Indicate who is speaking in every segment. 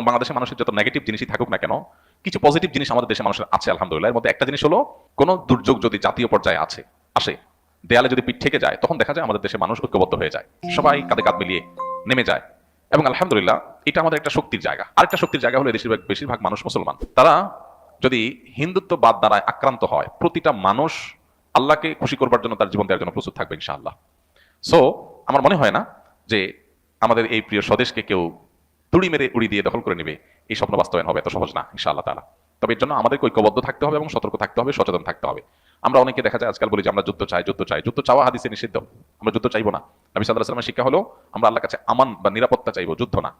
Speaker 1: এবং বাংলাদেশের মানুষের যত নেগেটিভ জিনিসই থাকুক না কেন, কিছু পজিটিভ জিনিস আমাদের দেশের মানুষের আছে, আলহামদুলিল্লাহ। এর মধ্যে একটা জিনিস হলো, কোনো দুর্যোগ যদি জাতীয় পর্যায়ে আছে, আসে, দেয়ালে যদি পিঠ থেকে যায়, তখন দেখা যায় আমাদের দেশের মানুষ ঐক্যবদ্ধ হয়ে যায়, সবাই কাঁধে কাঁধ মিলিয়ে নেমে যায়। এবং আলহামদুলিল্লাহ, এটা আমাদের একটা শক্তির জায়গা। আরেকটা শক্তির জায়গা হলো দেশের বেশিরভাগ মানুষ মুসলমান। তারা যদি হিন্দুত্ববাদ দ্বারা আক্রান্ত হয়, প্রতিটা মানুষ আল্লাহকে খুশি করবার জন্য তার জীবন দেওয়ার জন্য প্রস্তুত থাকবে, ইনশাআল্লাহ। সো আমার মনে হয় না যে আমাদের এই প্রিয় স্বদেশকে কেউ তুড়ি মেরে উড়ি দিয়ে দখল করে নেবে। এই স্বপ্ন বাস্তবায়ন হবে, এত সহজ না, ইনশাআল্লাহ তালা তবে এর জন্য আমাদেরকে ঐক্যবদ্ধ থাকতে হবে এবং সতর্ক থাকতে হবে, সচেতন থাকতে হবে। আমরা অনেকে দেখা যায় আজকাল বলি যে, আমরা যুদ্ধ চাই যুদ্ধ চাই, যুদ্ধ চাওয়া হাদিসে নিষিদ্ধ। আমরা যুদ্ধ চাইব না। নবী সাল্লাহ সাল্লামের শিক্ষা হলো, আমরা আল্লাহর কাছে আমান বা নিরাপত্তা চাইব, যুদ্ধ না।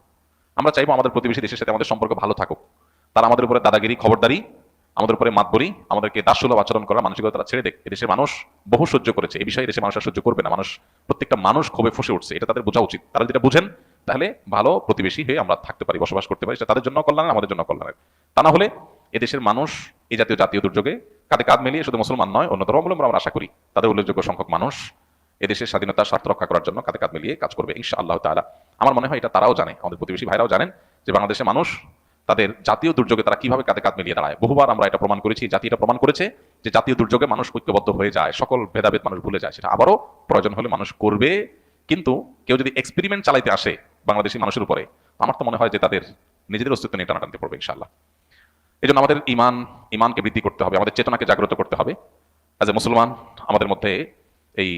Speaker 1: আমরা চাইব আমাদের প্রতিবেশী দেশের সাথে আমাদের সম্পর্ক ভালো থাকুক। তারা আমাদের উপরে দাদাগিরি, খবরদারি, আমাদের উপরে মাত মাতবরি, আমাদেরকে দাসসুলভ আচরণ করা মানসিকতা তারা ছেড়ে দেখ এদেশের মানুষ বহু সহ্য করেছে। এই বিষয়ে দেশের মানুষ সহ্য করবে না। মানুষ, প্রত্যেকটা মানুষ ক্ষোভে ফুসে উঠছে। এটা তাদের বোঝা উচিত। তারা যেটা বুঝেন তাহলে ভালো প্রতিবেশী হয়ে আমরা থাকতে পারি, বসবাস করতে পারি। তাদের জন্য কল্যাণ, আমাদের জন্য কল্যাণের তা না হলে এদেশের মানুষ এই জাতীয় জাতীয় দুর্যোগে কাঁধে কাঁধ মিলিয়ে শুধু মুসলমান নয় অন্য ধর্মাবলম্বন আমরা আশা করি। তাদের উল্লেখযোগ্য সংখ্যক মানুষ এদেশের স্বাধীনতার স্বার্থ রক্ষা করার জন্য কাঁধে কাঁধ মিলিয়ে কাজ করবে ইনশা আল্লাহ তালা আমার মনে হয় এটা তারাও জানে, আমাদের প্রতিবেশী ভাইরাও জানেন যে বাংলাদেশের মানুষ তাদের জাতীয় দুর্যোগে তারা কীভাবে কাঁধে কাঁধ মিলিয়ে দাঁড়ায়। বহুবার আমরা এটা প্রমাণ করেছি, জাতি এটা প্রমাণ করেছে যে জাতীয় দুর্যোগে মানুষ ঐক্যবদ্ধ হয়ে যায়, সকল ভেদাভেদ মানুষ ভুলে যায়, সেটা আবারও প্রয়োজন হলে মানুষ করবে। কিন্তু কেউ যদি এক্সপেরিমেন্ট চালাইতে আসে বাংলাদেশি মানুষের উপরে। আমার তো মনে হয় যে তাদের নিজেদের অস্তিত্ব নিয়ে টানাটানতে পড়বে ইনশাল্লাহ এই জন্য আমাদের ইমান ইমানকে বৃদ্ধি করতে হবে, আমাদের চেতনাকে জাগ্রত করতে হবে। অ্যাজ এ মুসলমান, আমাদের মধ্যে এই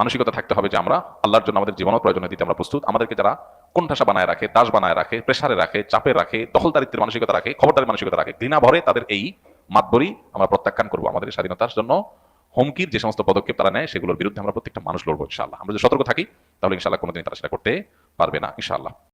Speaker 1: মানসিকতা থাকতে হবে যে আমরা আল্লাহর জন্য আমাদের জীবনও প্রয়োজন দিতে আমরা প্রস্তুত। আমাদেরকে যারা কোণঠাসা বানায় রাখে, দাস বানায় রাখে, প্রেসারে রাখে, চাপে রাখে, দখলদারিত্বের মানসিকতা রাখে খবরদারি মানসিকতা রাখে, ঘৃণা ভরে তাদের এই মাতবরি আমরা প্রত্যাখ্যান করব আমাদের স্বাধীনতার জন্য। হুমকির যে সমস্ত পদক্ষেপ তারা নেয়, সেগুলোর বিরুদ্ধে আমরা প্রত্যেকটা মানুষ লড়বো ইনশাআল্লাহ। আমরা যদি সতর্ক থাকি, তাহলে ইনশাআল্লাহ কোনোদিন তারা সেটা করতে পারবে না ইনশাআল্লাহ।